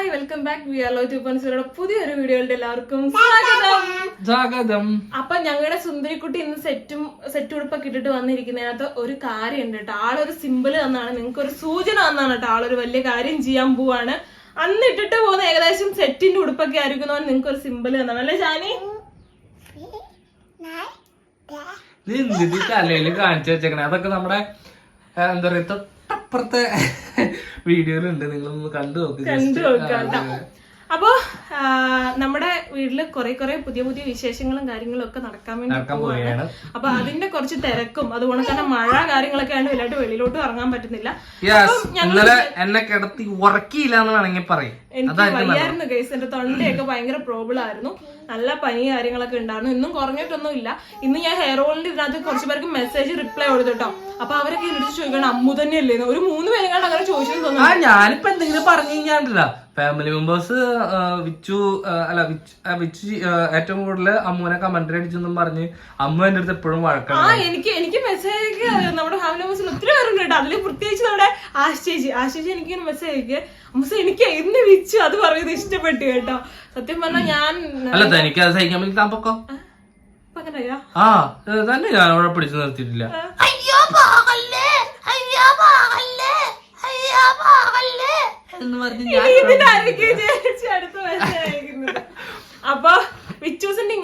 Hi welcome back we are law two point പുതിയൊരു വീഡിയോയുടെ എല്ലാവർക്കും സ്വാഗതം. സ്വാഗതം. അപ്പൊ ഞങ്ങളുടെ സുന്ദരിക്കുട്ടി ഇന്ന് സെറ്റും സെറ്റ് ഉടുപ്പൊക്കെ ഇട്ടിട്ട് വന്നിരിക്കുന്നതിനകത്ത് ഒരു കാര്യം ഉണ്ട് കേട്ടോ. ആളൊരു സിമ്പിൾ തന്നാണ്. നിങ്ങൾക്ക് ഒരു സൂചന തന്നാണ് കേട്ടോ. ആളൊരു വലിയ കാര്യം ചെയ്യാൻ പോവാണ്. അന്ന് ഇട്ടിട്ട് പോകുന്ന ഏകദേശം സെറ്റിന്റെ ഉടുപ്പൊക്കെ ആയിരിക്കുന്നവൻ നിങ്ങൾക്ക് ഒരു സിമ്പിൾ തന്നാണ്. അല്ലേ ജാനി ഇത് തലയിൽ കാണിച്ചു വെച്ചേക്കണേ? അതൊക്കെ നമ്മുടെ എന്താ പറയാ തൊട്ടപ്പുറത്തെ വീഡിയോയിലുണ്ട് നിങ്ങളൊന്ന് കണ്ടു നോക്ക് കണ്ടു. നോക്കാം. അപ്പൊ നമ്മുടെ വീട്ടിൽ കുറെ കുറെ പുതിയ പുതിയ വിശേഷങ്ങളും കാര്യങ്ങളും ഒക്കെ നടക്കാൻ വേണ്ടി പോവുകയാണ്. അപ്പൊ അതിന്റെ കുറച്ച് തിരക്കും. അതുകൊണ്ട് തന്നെ മഴ കാര്യങ്ങളൊക്കെ ആണ് വലുതായിട്ട് വെളിയിലോട്ട് ഇറങ്ങാൻ പറ്റുന്നില്ല. ഇന്നലെ എന്നെ കിടത്തി ഉറക്കിയില്ല എന്ന് വേണമെങ്കിൽ പറയും. എനിക്ക് വയ്യായിരുന്നു കേസ് എന്റെ തൊണ്ടയൊക്കെ ഭയങ്കര പ്രോബ്ലം ആയിരുന്നു. നല്ല പനി കാര്യങ്ങളൊക്കെ ഉണ്ടായിരുന്നു. ഇന്നും കുറഞ്ഞിട്ടൊന്നും ഇല്ല. ഇന്ന് ഞാൻ ഹെയർ ഓയിലിന്റെ ഇതിനകത്ത് കുറച്ച് പേർക്ക് മെസ്സേജ് റിപ്ലൈ കൊടുത്തു കേട്ടോ അപ്പൊ അവരൊക്കെ എന്നിട്ട് ചോദിക്കണം അമ്മു തന്നെയല്ലേ. ഒരു മൂന്ന് പേരെങ്ങാണ്ട് അങ്ങനെ ചോദിച്ചത് തോന്നുന്നു. ആ ഞാനിപ്പോ എന്തെങ്കിലും പറഞ്ഞു കഴിഞ്ഞാൽ ഫാമിലി മെമ്പേഴ്സ് വിച്ചു അല്ല വിച്ചു ഏറ്റവും കൂടുതൽ അമ്മുവിനെ കമന്ററി അടിച്ചെന്നും പറഞ്ഞ് അമ്മു എന്റെ അടുത്ത് എപ്പോഴും ആ എനിക്ക് എനിക്ക് മെസ്സേജ് നമ്മുടെ ഫാമിലി മെമ്പേഴ്സിൽ ഒത്തിരി പേരുണ്ട് കേട്ടോ അതിൽ പ്രത്യേകിച്ച് നമ്മുടെ ആശേജി ആശേജി എനിക്ക് മെസ്സേജ് അയക്കുക അമ്മസ് എനിക്ക് എന്ന് വിച്ചു? അത് പറയുന്നത് ഇഷ്ടപ്പെട്ടു കേട്ടോ. സത്യം പറഞ്ഞാൽ ഞാൻ അല്ല തനിക്ക് അത് സഹിക്കാൻ പറ്റി താൻ പൊക്കോ ഇപ്പൊ അങ്ങനെയാ ആ തന്നെ ഞാൻ അവിടെ പിടിച്ചു നിർത്തിയിട്ടില്ല. എന്ന് പറഞ്ഞ്. അപ്പൊ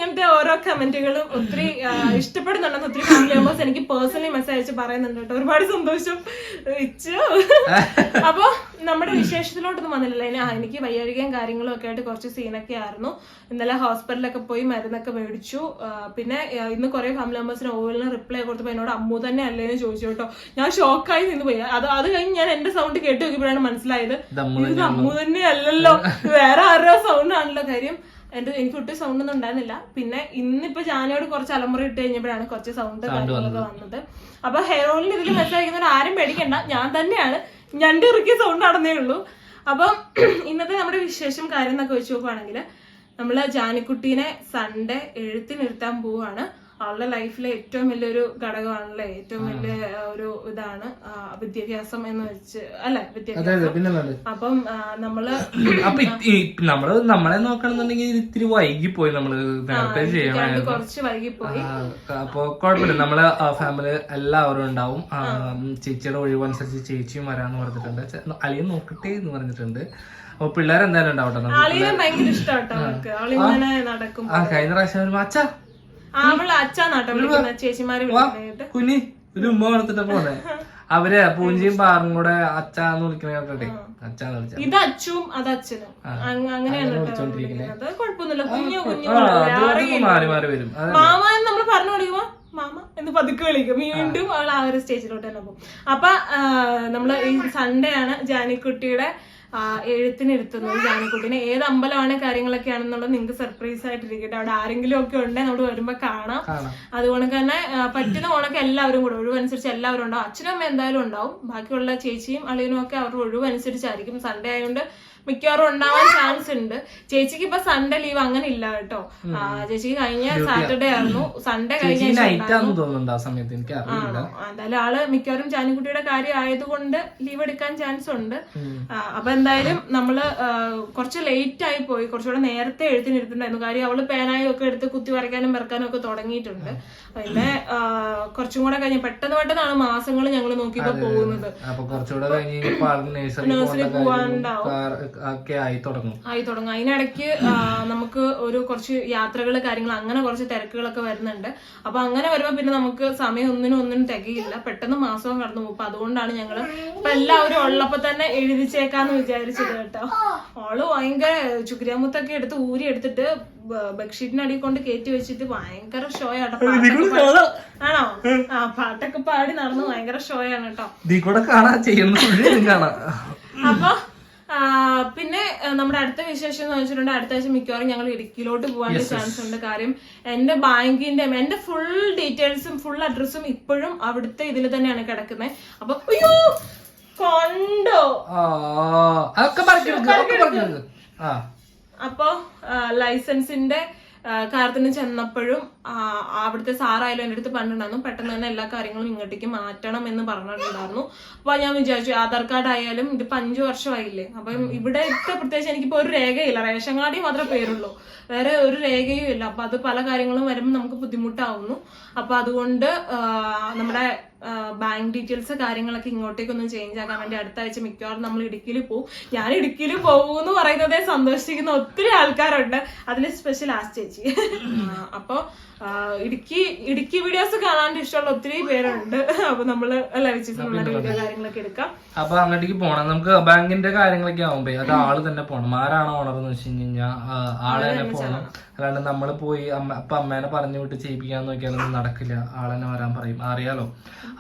ഇങ്ങനത്തെ ഓരോ കമന്റുകളും ഒത്തിരി ഇഷ്ടപ്പെടുന്നുണ്ടെന്ന് ഒത്തിരി ഫാമിലി മെമ്പേഴ്സ് എനിക്ക് പേഴ്സണലി മെസ്സേജ് അയച്ച് പറയുന്നുണ്ട് കേട്ടോ. ഒരുപാട് സന്തോഷം. അപ്പൊ നമ്മുടെ വിശേഷത്തിലോട്ടൊന്നും വന്നില്ലല്ലോ. ഇനി എനിക്ക് വയ്യാഴികയും കാര്യങ്ങളും ഒക്കെ ആയിട്ട് കുറച്ച് സീനൊക്കെ ആയിരുന്നു. ഇന്നലെ ഹോസ്പിറ്റലിലൊക്കെ പോയി മരുന്നൊക്കെ മേടിച്ചു. പിന്നെ ഇന്ന് കുറെ ഫാമിലി മെമ്പേഴ്സിന് ഓവലിന് റിപ്ലൈ കൊടുത്തപ്പോൾ എന്നോട് അമ്മു തന്നെ അല്ലേന്ന് ചോദിച്ചു കേട്ടോ. ഞാൻ ഷോക്കായി നിന്ന് പോയി. അത് അത് കഴിഞ്ഞ് ഞാൻ എന്റെ സൗണ്ട് കേട്ട് നോക്കിയപ്പോഴാണ് മനസ്സിലായത്. ഇത് അമ്മു തന്നെ അല്ലല്ലോ വേറെ ആരോ സൗണ്ട് ആണല്ലോ കാര്യം. എന്റെ എനിക്ക് ഒട്ടും സൗണ്ട് ഒന്നും ഉണ്ടായിരുന്നില്ല. പിന്നെ ഇന്നിപ്പോ ജാനയോട് കുറച്ച് അലമുറ ഇട്ട് കഴിഞ്ഞപ്പോഴാണ് കുറച്ച് സൗണ്ട് കാര്യങ്ങളൊക്കെ വന്നത്. അപ്പൊ ഹെയർ ഓയിലിൽ ഇതിൽ മെസ്സേജ് അയക്കുന്നവർ ആരും പേടിക്കണ്ട. ഞാൻ തന്നെയാണ്. ഞണ്ട് ഇറുക്കിയ സൗണ്ട് നടന്നേ ഉള്ളൂ. അപ്പം ഇന്നത്തെ നമ്മുടെ വിശേഷം കാര്യം എന്നൊക്കെ വെച്ച് നോക്കുവാണെങ്കിൽ നമ്മൾ ജാനിക്കുട്ടീനെ സൺഡേ എഴുത്തിനിരുത്താൻ പോവാണ് അവളുടെ ലൈഫിലെ ഏറ്റവും വലിയൊരു ഘടകമാണല്ലേ? ഏറ്റവും വലിയ ഒരു ഇതാണ് വിദ്യാഭ്യാസം എന്ന് വെച്ച് അല്ലെ? വിദ്യാഭ്യാസം. അപ്പം നമ്മൾ അപ്പൊ നമ്മൾ നമ്മളെ നോക്കണമെന്നുണ്ടെങ്കിൽ ഇത്തിരി വൈകി പോയി നമ്മൾ നേരത്തെ ചെയ്യണം കുറച്ച് വൈകിപ്പോയി. പോയി അപ്പൊ കുഴപ്പമില്ല. നമ്മളെ ഫാമിലി എല്ലാവരും ഉണ്ടാവും. ചേച്ചിയുടെ ഒഴിവനുസരിച്ച് ചേച്ചിയും വരാന്ന് പറഞ്ഞിട്ടുണ്ട്. അലിയെ നോക്കട്ടെ എന്ന് പറഞ്ഞിട്ടുണ്ട്. അപ്പൊ പിള്ളേരെന്തായാലും ഉണ്ടാവട്ടെ കഴിഞ്ഞ പ്രാവശ്യം അച്ഛാ അവൾ വിളിക്കുന്നത് ചേച്ചിമാര് കുഞ്ഞി ഒരു ഉമ്മ കൊടുത്തിട്ട് പോന്നെ. അവർ പൂഞ്ചിയും പാറും കൂടെ അച്ഛാന്ന് വിളിക്കണ കേട്ടെ അച്ഛാന്ന് വിളിച്ചു. ഇത് അച്ഛനും അത് അച്ഛനും. അങ്ങ- അങ്ങനെയാണ് കുഴപ്പമൊന്നുമില്ല കുഞ്ഞു കുഞ്ഞു മാറി മാറി വരും. മാമ എന്ന് നമ്മൾ പറഞ്ഞു കൊടുക്കുമ്പോ മാമ എന്ന് പതുക്കെ വിളിക്കും. വീണ്ടും അവൾ ആ ഒരു സ്റ്റേജിലോട്ട് തന്നെ പോകും. അപ്പൊ നമ്മൾ ഈ സൺഡേ ആണ് ജാനിക്കുട്ടിയുടെ എഴുത്തിനിരുത്തുന്നത് ജാനക്കുട്ടീനെ. ഏത് അമ്പലമാണ് കാര്യങ്ങളൊക്കെ ആണെന്നുള്ളത് നിങ്ങൾക്ക് സർപ്രൈസ് ആയിട്ടിരിക്കട്ടെ. അവിടെ ആരെങ്കിലും ഒക്കെ ഉണ്ടെങ്കിൽ നമ്മൾ വരുമ്പോ കാണാം. കാണാം. അതുകൊണ്ട് തന്നെ പറ്റുന്ന ഓണൊക്കെ എല്ലാവരും കൂടെ ഒഴിവനുസരിച്ച് എല്ലാവരും ഉണ്ടാവും. അച്ഛനും അമ്മ എന്തായാലും ഉണ്ടാവും. ബാക്കിയുള്ള ചേച്ചിയും അളിയനും ഒക്കെ അവരുടെ ഒഴിവനുസരിച്ചായിരിക്കും. സൺഡേ ആയതുകൊണ്ട് മിക്കവാറും ഉണ്ടാവാൻ ചാൻസ് ഉണ്ട്. ചേച്ചിക്ക് ഇപ്പൊ സൺഡേ ലീവ് അങ്ങനെ ഇല്ല കേട്ടോ. ചേച്ചിക്ക് കഴിഞ്ഞ സാറ്റർഡേ ആയിരുന്നു. സൺഡേ കഴിഞ്ഞ എന്തായാലും ആൾ മിക്കവാറും ചാനിക്കുട്ടിയുടെ കാര്യം ആയതുകൊണ്ട് ലീവ് എടുക്കാൻ ചാൻസ് ഉണ്ട്. അപ്പൊ എന്തായാലും നമ്മൾ കുറച്ച് ലേറ്റ് ആയി പോയി. കുറച്ചുകൂടെ നേരത്തെ എഴുത്തിനിരുത്തുണ്ടായിരുന്നു കാര്യം അവൾ പേനായും ഒക്കെ എടുത്ത് കുത്തി വരയ്ക്കാനും വെറുക്കാനും ഒക്കെ തുടങ്ങിയിട്ടുണ്ട്. പിന്നെ കുറച്ചും കൂടെ കഴിഞ്ഞ് പെട്ടെന്ന് പെട്ടെന്നാണ് മാസങ്ങൾ ഞങ്ങൾ നോക്കിയപ്പോ പോകുന്നത്. നഴ്സറി പോവാനുണ്ടാവും ഒക്കെ ആയി തുടങ്ങും. ആയി തുടങ്ങും. അതിനിടയ്ക്ക് നമുക്ക് ഒരു കുറച്ച് യാത്രകൾ കാര്യങ്ങൾ അങ്ങനെ കുറച്ച് തിരക്കുകളൊക്കെ വരുന്നുണ്ട്. അപ്പൊ അങ്ങനെ വരുമ്പോ പിന്നെ നമുക്ക് സമയം ഒന്നിനും ഒന്നിനും തികയില്ല. പെട്ടെന്ന് മാസവും കടന്നു പോകും. അപ്പൊ അതുകൊണ്ടാണ് ഞങ്ങൾ ഇപ്പൊ എല്ലാവരും ഉള്ളപ്പോ തന്നെ എഴുതിച്ചേക്കാന്ന് വിചാരിച്ചത് കേട്ടോ. ഓൾ ഭയങ്കര ചുക്രിയാമുത്തൊക്കെ എടുത്ത് ഊരി എടുത്തിട്ട് ബെഡ്ഷീറ്റിനടിയിൽ കൊണ്ട് കയറ്റി വെച്ചിട്ട് ഭയങ്കര ഷോ ആട്ടോ പാടി- ആണോ? ആ പാട്ടൊക്കെ പാടി നടന്ന് ഭയങ്കര ഷോ ആണ് കേട്ടോ. അപ്പൊ പിന്നെ നമ്മുടെ അടുത്ത വിശേഷം എന്ന് വെച്ചിട്ടുണ്ടെങ്കിൽ അടുത്ത ആഴ്ച മിക്കവാറും ഞങ്ങൾ ഇടുക്കിയിലോട്ട് പോകാനുള്ള ചാൻസ് ഉണ്ട് കാര്യം എന്റെ ബാങ്കിന്റെ എന്റെ ഫുൾ ഡീറ്റെയിൽസും ഫുൾ അഡ്രസ്സും ഇപ്പോഴും അവിടുത്തെ ഇതിൽ തന്നെയാണ് കിടക്കുന്നത്. അപ്പൊ അയ്യോ കൊണ്ടോ? അതൊക്കെ അപ്പോ ലൈസൻസിന്റെ കാര്യത്തിന് ചെന്നപ്പോഴും അവിടുത്തെ സാറായാലും എന്റെ അടുത്ത് പറഞ്ഞിട്ടുണ്ടായിരുന്നു പെട്ടെന്ന് തന്നെ എല്ലാ കാര്യങ്ങളും ഇങ്ങോട്ടേക്ക് മാറ്റണം എന്ന് പറഞ്ഞിട്ടുണ്ടായിരുന്നു. അപ്പൊ ഞാൻ വിചാരിച്ചു ആധാർ കാർഡ് ആയാലും ഇത് അഞ്ചു വർഷമായില്ലേ? അപ്പം ഇവിടെ ഇപ്പൊ പ്രത്യേകിച്ച് എനിക്കിപ്പോ ഒരു രേഖയില്ല. റേഷൻ കാർഡിൽ മാത്രമേ പേരുള്ളൂ. വേറെ ഒരു രേഖയും ഇല്ല അപ്പൊ അത് പല കാര്യങ്ങളും വരുമ്പോൾ നമുക്ക് ബുദ്ധിമുട്ടാവുന്നു. അപ്പൊ അതുകൊണ്ട് നമ്മുടെ ബാങ്ക് ഡീറ്റെയിൽസ് കാര്യങ്ങളൊക്കെ ഇങ്ങോട്ടേക്കൊന്ന് ചേഞ്ച് ആക്കാൻ വേണ്ടി അടുത്ത ആഴ്ച മിക്കവാറും നമ്മൾ ഇടുക്കിയിൽ പോകും ഞാൻ ഇടുക്കിയിൽ പോകും എന്ന് പറയുന്നതേ സന്തോഷിക്കുന്ന ഒത്തിരി ആൾക്കാരുണ്ട്. അതിൽ സ്പെഷ്യൽ ആസ് ചേച്ചി. അപ്പോൾ അപ്പൊ ഇടുക്കി ഇടുക്കി വീഡിയോസ് കാണാൻ ഇഷ്ടമുള്ള ഒത്തിരി പേരുണ്ട്. അപ്പൊ നമ്മൾ കാര്യങ്ങളൊക്കെ എടുക്കാം. അപ്പൊ അങ്ങോട്ടേക്ക് പോണം. നമുക്ക് ബാങ്കിന്റെ കാര്യങ്ങളൊക്കെ ആവുമ്പോ അത് ആൾ തന്നെ പോണം. ആരാണ് ഓണർ എന്ന് വെച്ച് കഴിഞ്ഞാൽ ആൾ തന്നെ പോണം. അല്ലാണ്ട് നമ്മൾ പോയി അമ്മ അപ്പൊ അമ്മേനെ പറഞ്ഞു വിട്ട് ചെയ്യിപ്പിക്കാൻ നോക്കിയാലൊന്നും നടക്കില്ല. ആളെന്നെ വരാൻ പറയും. അറിയാലോ?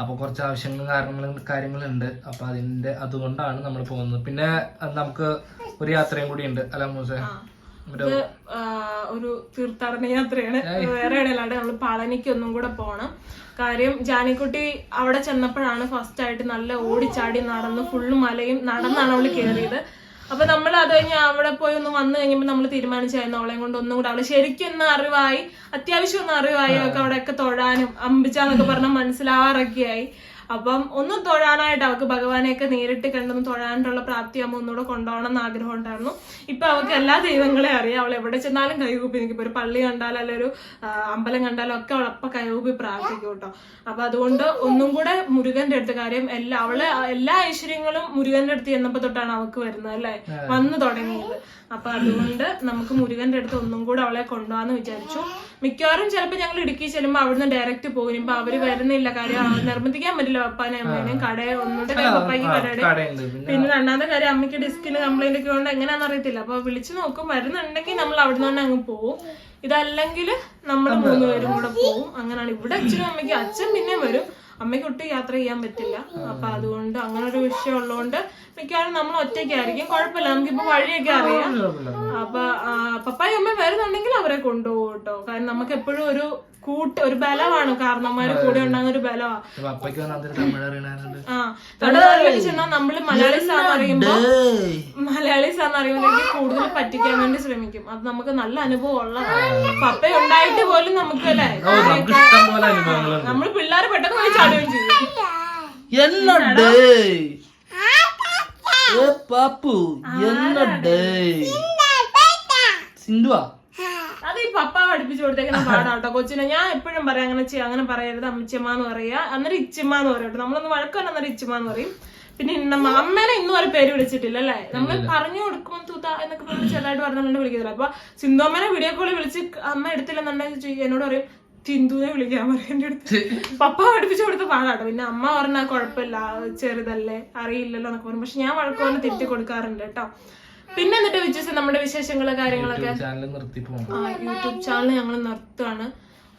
അപ്പൊ കുറച്ച് ആവശ്യങ്ങളും കാര്യങ്ങളും കാര്യങ്ങളുണ്ട്. അപ്പൊ അതിന്റെ അതുകൊണ്ടാണ് നമ്മൾ പോകുന്നത്. പിന്നെ നമുക്ക് ഒരു യാത്രയും കൂടി ഉണ്ട്. അല്ല മൂസേ? ഒരു തീർത്ഥാടന യാത്രയാണ്. വേറെ ഇടയിലാണ് നമ്മൾ പളനിക്ക് ഒന്നും കൂടെ പോണം. കാര്യം ജാനിക്കുട്ടി അവിടെ ചെന്നപ്പോഴാണ് ഫസ്റ്റ് ആയിട്ട് നല്ല ഓടിച്ചാടി നടന്ന് ഫുള്ള് മലയും നടന്നാണ് അവൾ കയറിയത് അപ്പൊ നമ്മൾ അത് കഴിഞ്ഞ് അവിടെ പോയി ഒന്ന് വന്നു കഴിഞ്ഞപ്പോൾ നമ്മൾ തീരുമാനിച്ചായിരുന്നു അവളെ കൊണ്ട് ഒന്നും കൂടെ. അവൾ ശരിക്കും ഒന്ന് അറിവായി അത്യാവശ്യം ഒന്ന് അറിവായി ഒക്കെ അവിടെയൊക്കെ തൊഴാനും അമ്പിച്ചാന്നൊക്കെ പറഞ്ഞ മനസ്സിലാവാറൊക്കെ ആയി. അപ്പം ഒന്നും തൊഴാനായിട്ട് അവൾക്ക് ഭഗവാനെയൊക്കെ നേരിട്ട് കണ്ടൊന്ന് തൊഴാനായിട്ടുള്ള പ്രാപ്തി അമ്മ ഒന്നുകൂടെ കൊണ്ടുപോകണം എന്ന് ആഗ്രഹം ഉണ്ടായിരുന്നു. ഇപ്പൊ അവൾക്ക് എല്ലാ ദൈവങ്ങളെ അറിയാം. അവൾ എവിടെ ചെന്നാലും കൈകൂപ്പി നിൽക്കും. ഒരു പള്ളി കണ്ടാലും അല്ലെ ഒരു അമ്പലം കണ്ടാലും ഒക്കെ അവൾ അപ്പൊ കൈകൂപ്പി പ്രാർത്ഥിക്കും കേട്ടോ. അപ്പൊ അതുകൊണ്ട് ഒന്നും കൂടെ മുരുകന്റെ അടുത്ത് കാര്യം എല്ലാ അവൾ എല്ലാ ഐശ്വര്യങ്ങളും മുരുകന്റെ അടുത്ത് ചെന്നപ്പോ തൊട്ടാണ് അവൾക്ക് വരുന്നത് അല്ലെ? വന്നു തുടങ്ങിയത്. അപ്പൊ അതുകൊണ്ട് നമുക്ക് മുരുകന്റെ അടുത്ത് ഒന്നും കൂടെ അവളെ കൊണ്ടുപോകാന്ന് വിചാരിച്ചു. മിക്കവാറും ചിലപ്പോൾ ഞങ്ങൾ ഇടുക്കി ചെല്ലുമ്പോൾ അവിടുന്ന് ഡയറക്റ്റ് പോകും. ഇപ്പൊ അവർ വരുന്നില്ല. കാര്യം നിർബന്ധിക്കാൻ പറ്റില്ല. പപ്പാനെ അമ്മേനെയും കടയെ ഒന്നുകൂടെ പപ്പായ്ക്ക് കടയുടെ കടയുണ്ട്. പിന്നെ രണ്ടാമത്തെ കാര്യം അമ്മയ്ക്ക് ഡിസ്കിന് കംപ്ലൈന്റ് ഒക്കെ കൊണ്ട് എങ്ങനെയാണെന്ന് അറിയത്തില്ല. അപ്പൊ വിളിച്ചു നോക്കും. വരുന്നുണ്ടെങ്കിൽ നമ്മൾ അവിടുന്ന് തന്നെ അങ്ങ് പോവും. ഇതല്ലെങ്കിൽ നമ്മൾ മൂന്നുപേരും കൂടെ പോവും. അങ്ങനെയാണ്. ഇവിടെ അച്ഛനും അമ്മയ്ക്ക് അച്ഛൻ പിന്നെ വരും. അമ്മയ്ക്ക് ഒട്ടും യാത്ര ചെയ്യാൻ പറ്റില്ല. അപ്പൊ അതുകൊണ്ട് അങ്ങനെ ഒരു വിഷയം ഉള്ളതുകൊണ്ട് മിക്കവാറും നമ്മൾ ഒറ്റയ്ക്കായിരിക്കും കുഴപ്പമില്ല. നമുക്കിപ്പോ വഴിയൊക്കെ അറിയാം. അപ്പൊ ആ, പപ്പായും അമ്മ വരുന്നുണ്ടെങ്കിൽ അവരെ കൊണ്ടുപോകും കേട്ടോ കാരണം നമുക്ക് എപ്പോഴും ഒരു കൂട്ട് ഒരു ബലമാണ്. കാരണവന്മാര് കൂടെ ഉണ്ടാകുന്ന ഒരു ബലമാണ് ഇപ്പൊ ആ തമിഴ്നാട്ടിൽ ചെന്നാൽ നമ്മൾ മലയാളീസ് ആണെന്ന് അറിയുമ്പോ മലയാളീസ് ആണെന്ന് അറിയുമ്പോഴേക്ക് കൂടുതൽ പറ്റിക്കാൻ വേണ്ടി ശ്രമിക്കും. അത് നമുക്ക് നല്ല അനുഭവം ഉള്ളതാണ് പപ്പ ഉണ്ടായിട്ട് പോലും നമുക്ക് അല്ലേ? നമുക്ക് നമ്മൾ പിള്ളേർ പെട്ടെന്ന് പോയി ചാടുകയും ചെയ്യും. ഏ പാപ്പു എന്നടേ സിന്ധുവാ? അത് ഈ പപ്പ പഠിപ്പിച്ചു കൊടുത്തേക്കുന്ന പാടാട്ടോ. കൊച്ചിനെ ഞാൻ എപ്പോഴും പറയാം അങ്ങനെ ചെയ്യാം അങ്ങനെ പറയരുത് അമ്മച്ചമ്മ എന്ന് പറയാ അന്നേരം ഇച്ചിമ്മ എന്ന് പറയട്ടോ. നമ്മളൊന്ന് വഴക്കല്ല അന്നേരം ഇച്ചിമ്മ എന്ന് പറയും. പിന്നെ നമ്മ അമ്മേനെ ഇന്നും ഒരു പേര് വിളിച്ചിട്ടില്ല അല്ലേ? നമ്മൾ പറഞ്ഞു കൊടുക്കുമ്പോൾ തൂത്ത എന്നൊക്കെ പറഞ്ഞ് ചെറുതായിട്ട് പറഞ്ഞുകൊണ്ട് വിളിക്കത്തില്ല അപ്പൊ സിന്ധു അമ്മേനെ വീഡിയോ കോളിൽ വിളിച്ച് അമ്മ എടുത്തില്ലെന്നുണ്ടെങ്കിൽ എന്നോട് പറയും സിന്ധുവിനെ വിളിക്കാൻ പറയും അടുത്ത്. പപ്പ പഠിപ്പിച്ചു കൊടുത്ത പാടാട്ടോ. പിന്നെ അമ്മ പറഞ്ഞാൽ കുഴപ്പമില്ല ചെറുതല്ലേ അറിയില്ലല്ലോ എന്നൊക്കെ പറയും. പക്ഷെ ഞാൻ വഴക്കോലെ തിരുത്തി കൊടുക്കാറുണ്ട് കേട്ടോ. പിന്നെ എന്നിട്ട് വിശ്വസിച്ച് നമ്മുടെ വിശേഷങ്ങൾ കാര്യങ്ങളൊക്കെ? ചാനൽ നിർത്തി പോകണം ആ യൂട്യൂബ് ചാനൽ ഞങ്ങൾ നിർത്തുകയാണ്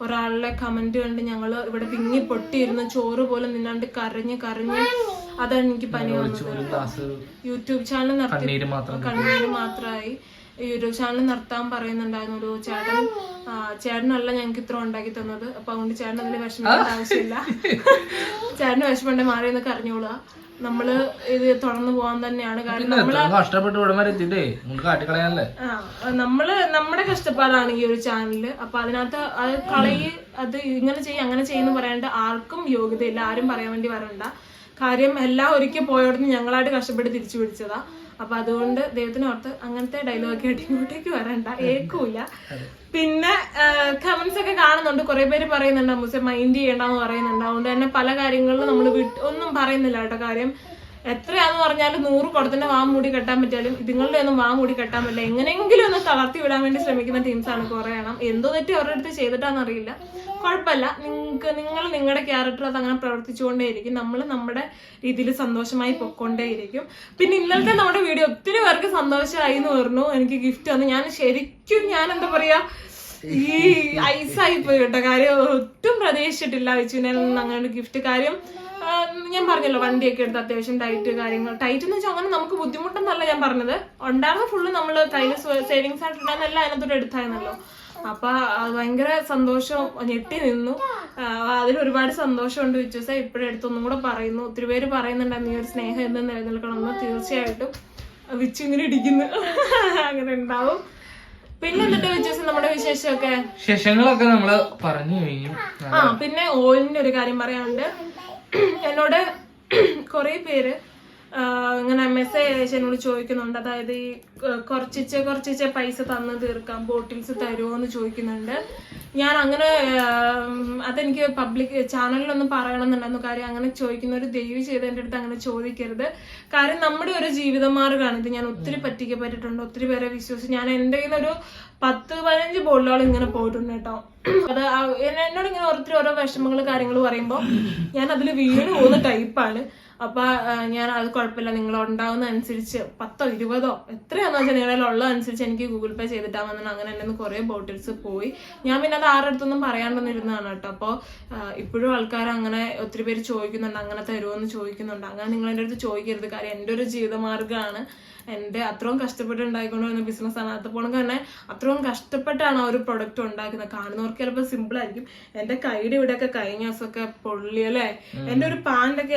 ഒരാളുടെ കമന്റ് കണ്ട് ഞങ്ങൾ ഇവിടെ വിങ്ങി പൊട്ടിയിരുന്നു. ചോറ് പോലെ നിന്നാണ്ട് കരഞ്ഞ് കരഞ്ഞ് അതാണ് എനിക്ക് പനി വന്നത്. യൂട്യൂബ് ചാനൽ നിർത്തി കണ്ണീര് മാത്രമായി യൂട്യൂബ് ചാനൽ നിർത്താൻ പറയുന്നുണ്ടായിരുന്നു ഒരു ചേട്ടൻ. ചേട്ടനല്ല ഞങ്ങൾക്ക് ഇത്ര ഉണ്ടാക്കി തന്നത്. അപ്പൊ അതുകൊണ്ട് ചേട്ടൻ അതിൽ വിഷമിക്കേണ്ട ആവശ്യമില്ല. ചേട്ടന് വിഷമമുണ്ടെ മാറി എന്നൊക്കെ അറിഞ്ഞോളുക നമ്മൾ ഇത് തുടർന്ന് പോകാൻ തന്നെയാണ് കാരണം നമ്മൾ കഷ്ടപ്പെട്ട് കാട്ടിക്കളയാനല്ലേ? നമ്മൾ നമ്മുടെ കഷ്ടപ്പാടാണ് ഈ ഒരു ചാനൽ അപ്പൊ അതിനകത്ത് അത് കളയി അത് ഇങ്ങനെ ചെയ്യും അങ്ങനെ ചെയ്യുന്നു പറയാണ്ട് ആർക്കും യോഗ്യതയില്ല. ആരും പറയാൻ വേണ്ടി വരണ്ട. കാര്യം എല്ലാം ഒരിക്കൽ പോയോടന്ന് ഞങ്ങളായിട്ട് കഷ്ടപ്പെട്ട് തിരിച്ചു പിടിച്ചതാ. അപ്പൊ അതുകൊണ്ട് ദൈവത്തിന് ഓർത്ത് അങ്ങനത്തെ ഡയലോഗ് ആയിട്ട് ഇങ്ങോട്ടേക്ക് വരണ്ട. ഏക്കൂല പിന്നെ കമന്റ്സ് ഒക്കെ കാണുന്നുണ്ട്. കുറെ പേര് പറയുന്നുണ്ട് മൈൻഡ് ചെയ്യണ്ടെന്ന് പറയുന്നുണ്ട്. അതുകൊണ്ട് തന്നെ പല കാര്യങ്ങളിലും നമ്മൾ ഒന്നും പറയുന്നില്ല കേട്ടോ കാര്യം. എത്രയാന്ന് പറഞ്ഞാലും നൂറ് കുടത്തിന്റെ വാ മൂടി കെട്ടാൻ പറ്റിയാലും ഇതുങ്ങളുടെ ഒന്നും വാ മൂടി കെട്ടാൻ പറ്റില്ല. എങ്ങനെയെങ്കിലും ഒന്ന് തളർത്തി വിടാൻ വേണ്ടി ശ്രമിക്കുന്ന ടീംസാണ് കുറെ എണ്ണം. എന്തോ തെറ്റി അവരുടെ അടുത്ത് ചെയ്തിട്ടാന്ന് അറിയില്ല കുഴപ്പമില്ല. നിങ്ങൾക്ക് നിങ്ങൾ നിങ്ങളുടെ ക്യാരക്ടർ അത് അങ്ങനെ പ്രവർത്തിച്ചുകൊണ്ടേയിരിക്കും. നമ്മൾ നമ്മുടെ രീതിയിൽ സന്തോഷമായി പൊക്കോണ്ടേയിരിക്കും പിന്നെ ഇന്നലത്തെ നമ്മുടെ വീഡിയോ ഒത്തിരി പേർക്ക് സന്തോഷമായി എന്ന് പറഞ്ഞു. എനിക്ക് ഗിഫ്റ്റ് വന്നു ഞാൻ ശരിക്കും ഞാൻ എന്താ പറയാ ഈ ഐസായി പോയി കേട്ടോ. കാര്യം ഒട്ടും പ്രതീക്ഷിച്ചിട്ടില്ല. വെച്ചുവിനെ അങ്ങനെ ഗിഫ്റ്റ് കാര്യം. ഞാൻ പറഞ്ഞല്ലോ വണ്ടിയൊക്കെ എടുത്ത് അത്യാവശ്യം ടൈറ്റ് കാര്യങ്ങൾ. ടൈറ്റ് എന്ന് വെച്ചാൽ അങ്ങനെ നമുക്ക് ബുദ്ധിമുട്ടെന്നല്ല ഞാൻ പറഞ്ഞത്. ഉണ്ടാകുന്ന ഫുള്ള് നമ്മൾ കയ്യിൽ സേവിങ്സ് ആയിട്ട് ഉണ്ടാകുന്നല്ല അതിനകത്തോട്ട് എടുത്തായിരുന്നല്ലോ. അപ്പൊ ഭയങ്കര സന്തോഷം ഞെട്ടി നിന്നു. അതിൽ ഒരുപാട് സന്തോഷമുണ്ട് വിശ്വസ ഇപ്പോഴും എടുത്തൊന്നും കൂടെ പറയുന്നു. ഒത്തിരി പേര് പറയുന്നുണ്ടായിരുന്നു ഈ ഒരു സ്നേഹം എന്ന് നിലനിൽക്കണമെന്ന് തീർച്ചയായിട്ടും. വിച്ചു ഇങ്ങനെ ഇടിക്കുന്നു. അങ്ങനെ ഉണ്ടാവും. പിന്നെ എന്നിട്ട് വിശ്വസം നമ്മുടെ വിശേഷമൊക്കെ? വിശേഷങ്ങളൊക്കെ നമ്മൾ പറഞ്ഞു കഴിഞ്ഞു. ആ പിന്നെ ഓയിലിന്റെ ഒരു കാര്യം പറയാനുണ്ട്. എന്നോട് കുറേ പേര് ഇങ്ങനെ മെസ്സേജ് അയച്ച് എന്നോട് ചോദിക്കുന്നുണ്ട്. അതായത് ഈ കുറച്ചിച്ച് കുറച്ചിച്ച് പൈസ തന്നു തീർക്കാം ബോട്ടിൽസ് തരുമോ എന്ന് ചോദിക്കുന്നുണ്ട്. ഞാൻ അങ്ങനെ അതെനിക്ക് പബ്ലിക് ചാനലിലൊന്നും പറയണമെന്നുണ്ടായിരുന്നു. കാര്യം അങ്ങനെ ചോദിക്കുന്ന ഒരു ദയവ് ചെയ്ത് എന്റെ അടുത്ത് അങ്ങനെ ചോദിക്കരുത്. കാര്യം നമ്മുടെ ഒരു ജീവിതമാർഗമാണ് ഇത്. ഞാൻ ഒത്തിരി പറ്റിക്കപ്പെട്ടിട്ടുണ്ട് ഒത്തിരി പേരെ വിശ്വസിച്ച്. ഞാൻ എന്റെ കയ്യിൽ നിന്നൊരു പത്ത് പതിനഞ്ച് ബോളുകൾ ഇങ്ങനെ പോയിട്ടുണ്ട് കേട്ടോ. അത് എന്നോട് ഇങ്ങനെ ഓരോരുത്തർ ഓരോ വിഷമങ്ങൾ കാര്യങ്ങൾ പറയുമ്പോൾ ഞാൻ അതിൽ വീണ് പോകുന്ന ടൈപ്പാണ് അപ്പൊ ഞാൻ അത് കുഴപ്പമില്ല. നിങ്ങൾ ഉണ്ടാവുന്ന അനുസരിച്ച് പത്തോ ഇരുപതോ എത്രയാണെന്ന് വെച്ചാൽ നിങ്ങളുടെ ഉള്ള അനുസരിച്ച് എനിക്ക് ഗൂഗിൾ പേ ചെയ്തിട്ടാ വന്നത്. അങ്ങനെ എന്റെ കുറെ ബോട്ടിൽസ് പോയി. ഞാൻ പിന്നെ അത് ആരുടെ അടുത്തൊന്നും പറയാണ്ടൊന്നും ഇരുന്നതാണ് കേട്ടോ. അപ്പോൾ ഇപ്പോഴും ആൾക്കാർ അങ്ങനെ ഒത്തിരി പേര് ചോദിക്കുന്നുണ്ട്. അങ്ങനെ തരുമോ എന്ന് ചോദിക്കുന്നുണ്ട്. അങ്ങനെ നിങ്ങൾ എന്റെ അടുത്ത് ചോദിക്കരുത്. കാര്യം എന്റെ ഒരു ജീവിതമാർഗമാണ്. എന്റെ അത്രയും കഷ്ടപ്പെട്ട് ഉണ്ടായിക്കൊണ്ട് വന്ന ബിസിനസ്സാണ് അത് പോണെങ്കിൽ തന്നെ അത്രയും കഷ്ടപ്പെട്ടാണ് ആ ഒരു പ്രൊഡക്റ്റ് ഉണ്ടാക്കുന്നത്. കാണുന്നവർക്ക് ചിലപ്പോൾ സിമ്പിൾ ആയിരിക്കും. എന്റെ കൈയുടെ ഇവിടെയൊക്കെ കഴിഞ്ഞ ദിവസമൊക്കെ പൊള്ളി അല്ലേ? എന്റെ ഒരു പാന്റൊക്കെ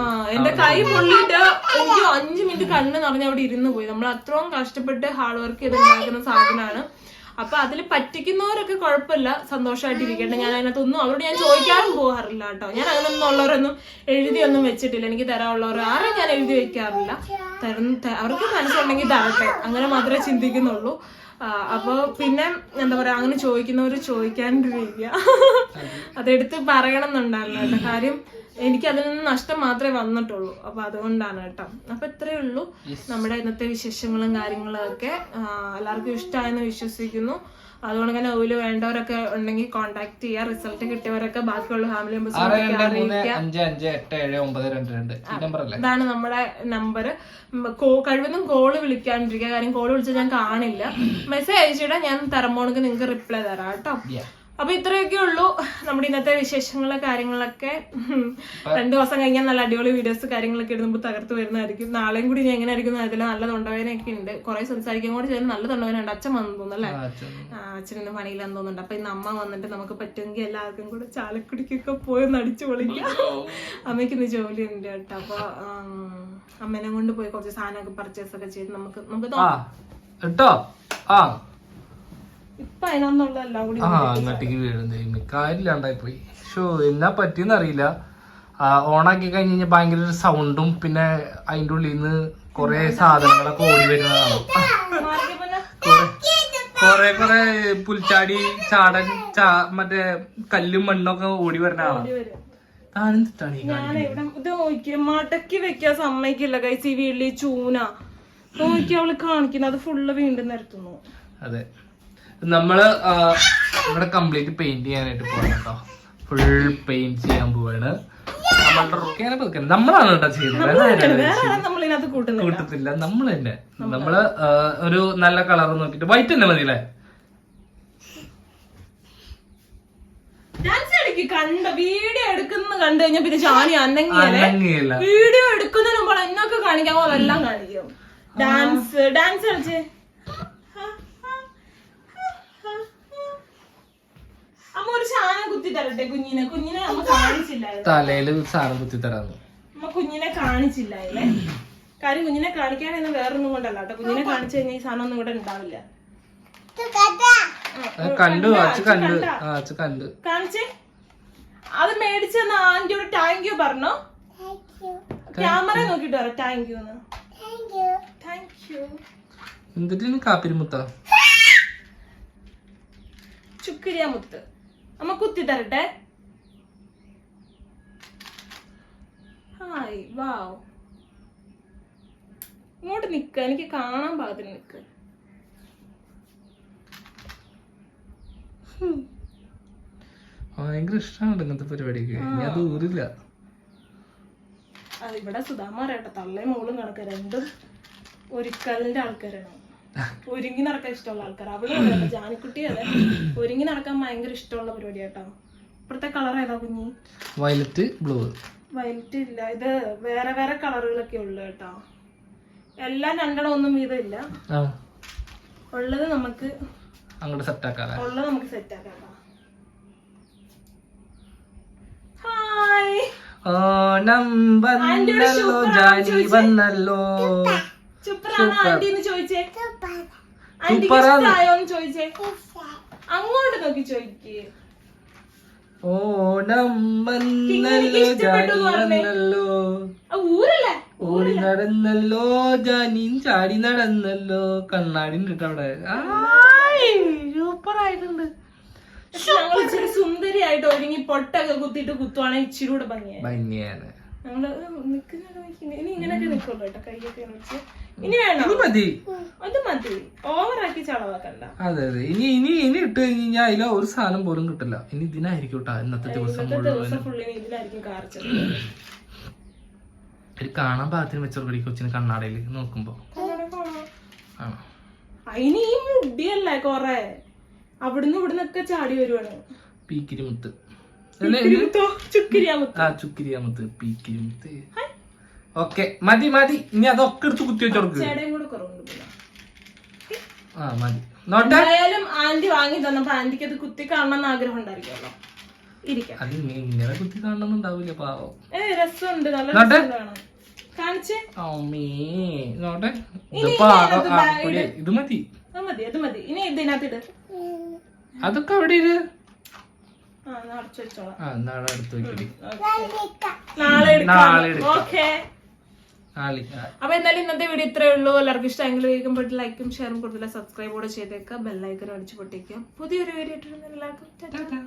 ആ എന്റെ കൈ പൊള്ളിട്ട് എനിക്ക് അഞ്ചു മിനിറ്റ് കണ്ണ് നിറഞ്ഞ് അവിടെ ഇരുന്ന് പോയി. നമ്മൾ അത്രയും കഷ്ടപ്പെട്ട് ഹാർഡ് വർക്ക് ചെയ്ത് ഉണ്ടാക്കുന്ന സാധനമാണ്. അപ്പൊ അതിൽ പറ്റിക്കുന്നവരൊക്കെ കുഴപ്പമില്ല. സന്തോഷമായിട്ട് ഇരിക്കട്ടെ ഞാൻ അതിനകത്തൊന്നും അവരോട് ഞാൻ ചോദിക്കാറും പോകാറില്ല കേട്ടോ. ഞാൻ അങ്ങനൊന്നും ഉള്ളവരൊന്നും എഴുതിയൊന്നും വെച്ചിട്ടില്ല. എനിക്ക് തരാനുള്ളവർ ആരും ഞാൻ എഴുതി വെക്കാറില്ല. തരുന്ന അവർക്ക് മനസ്സുണ്ടെങ്കിൽ തരട്ടെ അങ്ങനെ മാത്രമേ ചിന്തിക്കുന്നുള്ളൂ. അപ്പോൾ അപ്പൊ പിന്നെ എന്താ പറയാ അങ്ങനെ ചോദിക്കുന്നവർ ചോദിക്കാണ്ടിരിക്കുക അതെടുത്ത് പറയണം എന്നുണ്ടായിരുന്നു കേട്ടോ. കാര്യം എനിക്ക് അതിൽ നിന്ന് നഷ്ടം മാത്രമേ വന്നിട്ടുള്ളൂ. അപ്പൊ അതുകൊണ്ടാണ് കേട്ടോ. അപ്പൊ ഇത്രയേ ഉള്ളൂ. നമ്മുടെ ഇന്നത്തെ വിശേഷങ്ങളും കാര്യങ്ങളും ഒക്കെ എല്ലാവർക്കും ഇഷ്ടമായെന്ന് വിശ്വസിക്കുന്നു. അതുകൊണ്ട് തന്നെ ഓയിൽ വേണ്ടവരൊക്കെ ഉണ്ടെങ്കിൽ കോൺടാക്ട് ചെയ്യാ. റിസൾട്ട് കിട്ടിയവരൊക്കെ ബാക്കിയുള്ള ഫാമിലി മെമ്പേഴ്സ് ഇതാണ് നമ്മുടെ നമ്പർ കഴിവതും കോൾ വിളിക്കാണ്ടിരിക്കുക. കാര്യം കോൾ വിളിച്ചാൽ ഞാൻ കാണില്ല. മെസ്സേജ് അയച്ചിട്ട് ഞാൻ തെറമോണിക്ക് നിങ്ങൾക്ക് റിപ്ലൈ തരാം കേട്ടോ. അപ്പൊ ഇത്രയൊക്കെ ഉള്ളൂ നമ്മുടെ ഇന്നത്തെ വിശേഷങ്ങളെ കാര്യങ്ങളൊക്കെ. രണ്ടു ദിവസം കഴിഞ്ഞാൽ നല്ല അടിപൊളി വീഡിയോസ് കാര്യങ്ങളൊക്കെ ഇടുമ്പോൾ തകർത്ത് വരുന്നതായിരിക്കും. നാളെയും കൂടി ഞാൻ എങ്ങനെ ആയിരിക്കും അതിൽ നല്ല തൊണ്ടവേനൊക്കെ ഉണ്ട്. കുറെ സംസാരിക്കാൻ കൂടി ചെയ്യുന്ന നല്ല തൊണ്ടവേനുണ്ട് അച്ഛൻ വന്നു തോന്നുന്നു. ആ, അച്ഛനൊന്നും പണിയില്ലെന്ന് തോന്നുന്നുണ്ട്. അപ്പൊ ഇന്ന് അമ്മ വന്നിട്ട് നമുക്ക് പറ്റുമെങ്കിൽ എല്ലാവർക്കും കൂടെ ചാലക്കുടിക്കൊക്കെ പോയി നടിച്ചു പൊളിക്കാം. അമ്മയ്ക്ക് ഇന്ന് ജോലി ഉണ്ട് കേട്ടോ. അപ്പൊ അമ്മേനെ കൊണ്ട് പോയി കുറച്ച് സാധനമൊക്കെ പർച്ചേസ് ഒക്കെ ചെയ്ത് നമുക്ക് നമുക്ക് തോന്നാം ഇട്ടോ. ആ ഇപ്പൊ അതിനൊന്നുള്ള എല്ലാം കൂടി ആ അങ്ങോട്ടേക്ക് വീഴുന്ന കാര്യമില്ലാണ്ടായി പോയി ഷോ എന്നാ പറ്റിയെന്ന് അറിയില്ല. ഓണാക്കി കഴിഞ്ഞ് കഴിഞ്ഞാൽ ഭയങ്കര ഒരു സൗണ്ടും പിന്നെ അതിന്റെ ഉള്ളിൽ നിന്ന് കുറെ സാധനങ്ങളൊക്കെ ഓടി വരുന്നതാണ്. കൊറേ കൊറേ പുൽച്ചാടി ചാടൻ ചാ മറ്റേ കല്ലും മണ്ണൊക്കെ ഓടി വരുന്നതാണ്. മടക്കി വെക്കാൻ സമ്മതിക്കില്ല കൈസ് ഈ വീട്ടിൽ ചൂന. നോക്കി അവൾ കാണിക്കുന്നത് അത് ഫുള്ള് വീണ്ടും നിരത്തുന്നു. അതെ. നമ്മൾ ഇവിടെ കംപ്ലീറ്റ് പെയിന്റ് ചെയ്യാനായിട്ട് പോകണം കേട്ടോ. ഫുൾ പെയിന്റ് ചെയ്യാൻ പോവാണ്. നമ്മളുടെ റോ- ഇങ്ങനെ നമ്മളാണ് കേട്ടോ ചെയ്യുന്നത് കൂട്ടത്തില്ല. നമ്മൾ തന്നെ. നമ്മൾ. ഒരു നല്ല കളർ നോക്കിട്ട് വൈറ്റ് തന്നെ മതി അല്ലേ കണ്ട വീഡിയോ എടുക്കുന്ന കണ്ടു കഴിഞ്ഞാൽ പിന്നെ ചാനി അന്നെങ്കിലേ അങ്ങനെയല്ല വീഡിയോ എടുക്കുന്നതിന് മുമ്പ് എന്നൊക്കെ കാണിക്കാമോ അതെല്ലാം കാണിക്കും. ഡാൻസ് ഡാൻസ് കളിച്ചേ അമ്മ ഒരു സാധനം കുത്തി തരട്ടെ കുഞ്ഞിനെ. കുഞ്ഞിനെ നമ്മ കാണിച്ചില്ലായിരുന്നു. തലയിൽ സാധനം കുത്തി തരാന്ന് നമ്മ കുഞ്ഞിനെ കാണിച്ചില്ലായില്ലേ കാര്യം കുഞ്ഞിനെ കാണിക്കാനൊന്നും വേറൊന്നും കൊണ്ടല്ല കേട്ടോ. കുഞ്ഞിനെ കാണിച്ചു കഴിഞ്ഞാൽ ഈ സാധനം ഒന്നും ഇവിടെ ഉണ്ടാവില്ല. കണ്ടു? അച്ഛ കണ്ടു അച്ഛ കണ്ടു. കാണിച്ചേ. അത് മേടിച്ചെന്ന ആന്റിയോട് താങ്ക് യു പറഞ്ഞു? ക്യാമറ നോക്കിട്ട് പറ താങ്ക് യു എന്ന്. താങ്ക് യു എന്നിട്ട് കാപ്പിരിമുത്ത ചുക്കരിയ മുത്ത്. അമ്മ കുത്തി തരട്ടെ. Hi wow. ഇങ്ങോട്ട് നിക്ക എനിക്ക് കാണാൻ പാകത്തിന് നിക്ക്. ഭയങ്കര ഇഷ്ടമാണ് ഇങ്ങനത്തെ പരിപാടിക്ക് ഞാൻ ദൂരില്ല അത് ഇവിടെ സുധാമാരേട്ട തള്ളയും മോളും കണക്ക് രണ്ടും ഒരുക്കലിന്റെ ആൾക്കാരാണ്. ഒരുങ്ങി നടക്കാൻ ഇഷ്ടമുള്ള ആൾക്കാർ അവൾ ജാനിക്കുട്ടി അതെ. ഒരുങ്ങി നടക്കാൻ ഭയങ്കര ഇഷ്ടമുള്ള പരിപാടി കേട്ടോ ഇപ്പോഴത്തെ കളർ ഏതാ കുഞ്ഞി? വയലറ്റ് ബ്ലൂ വയലറ്റ് ഇല്ല. ഇത് വേറെ വേറെ കളറുകളൊക്കെ ഉള്ളു കേട്ടോ. എല്ലാം രണ്ടെണ്ണം ഒന്നും വീതം ഇല്ല. ഉള്ളത് നമുക്ക് അങ്ങോട്ട് സെറ്റ് ആക്കാം ഉള്ളത് നമുക്ക് സെറ്റ് ആക്കാം ഓണം വന്നല്ലോ ജാനി വന്നല്ലോ. സൂപ്പറാണോ ആന്റി എന്ന് ചോദിച്ചേ? ആന്റിക്ക് സൂപ്പറാണ്. ഇഷ്ടമായോന്ന് ചോദിച്ചേ? അങ്ങോട്ട് നോക്കി ചോദിക്കേ. ഓണം വന്നല്ലോ ജാനി വന്നല്ലോ ഓടി നടന്നല്ലോ ജാനിയും ചാടി നടന്നല്ലോ. കണ്ണാടി ഉണ്ട് അവിടെ. സൂപ്പർ ആയിട്ടുണ്ട്. സുന്ദരിയായിട്ട് ഒരുങ്ങി പൊട്ടൊക്കെ കുത്തിയിട്ട് കുത്തുവാണെങ്കിൽ ഇച്ചിരി കൂടെ ഭംഗിയാണ് ഭംഗിയാണ്. ഇനി ഇങ്ങനെയൊക്കെ നിക്കുള്ളൂ കേട്ടോ കൈയൊക്കെ വെച്ച് ഇനി വേണോ? മതി. അത് മതി. ഓവറാക്കി ചളവാക്കണ്ട. അതെ അതെ. ഇനി ഇനി ഇനി ഇട്ട് കഴിഞ്ഞാൽ അതിലെ ഒരു സാധനം പോലും കിട്ടില്ല. ഇനി ഇതിനായിരിക്കും കേട്ടോ ഇന്നത്തെ ദിവസം മുഴുവൻ ദിവസം ഫുള്ളിന് ഇതിലായിരിക്കും കാർച്ചത്. ഒരു കാണാൻ പാകത്തിന് വെച്ചോർക്കടി കൊച്ചിന് കണ്ണാടയിൽ നോക്കുമ്പോ ആണോ? അതിന് ഈ മുടിയല്ലേ കൊറേ. അവിടുന്ന് ഇവിടുന്നൊക്കെ ചാടി വരുവാണ്. പീക്കിരി മുത്ത്? ചുക്കിരിയാമുത്തോ? ആ ചുക്കിരിയാ മുത്ത് പീക്കിരി മുത്ത് ഓക്കെ മതി മതി. ഇനി അതൊക്കെ എടുത്ത് കുത്തി കുറവുണ്ട് ആ മതി. എന്തായാലും ആന്റി വാങ്ങി തന്നപ്പോ ആന്റിക്ക് അത് കുത്തി കാണണം ആഗ്രഹം ഉണ്ടായിരിക്കുമല്ലോ. അത് ഇങ്ങനെ കുത്തി കാണണമെന്നുണ്ടാവില്ല പാവം. ഏ രസമുണ്ട്. നല്ല നോട്ടെ. രസമുണ്ട് കാണാൻ. കാണിച്ചേ? അമ്മേ നോട്ടെ? ഇനി ഇതിപ്പോ ഇനി ആ, ബാ- ഇത് മതി. അതൊക്കെ അവിടെ ഇരു ആ നിറച്ച് വെച്ചോളാം. ആ നാളെ എടുത്ത് വെക്കടി. നാളെ എടുക്കാം. എടുക്കാം. ഓക്കെ. നാളെ. ആ, അപ്പൊ എന്തായാലും ഇന്നത്തെ വീഡിയോ ഇത്രേ ഉള്ളൂ. എല്ലാവർക്കും ഇഷ്ടമെങ്കിൽ വേഗം പോയിട്ട് ലൈക്കും ഷെയറും കൊടുത്തില്ല സബ്സ്ക്രൈബ് കൂടെ ചെയ്തേക്കാം ബെല്ലൈക്കനും അടിച്ചു പൊട്ടിക്കുക പുതിയൊരു വീഡിയോ ഇട്ടിരുന്ന എല്ലാവർക്കും.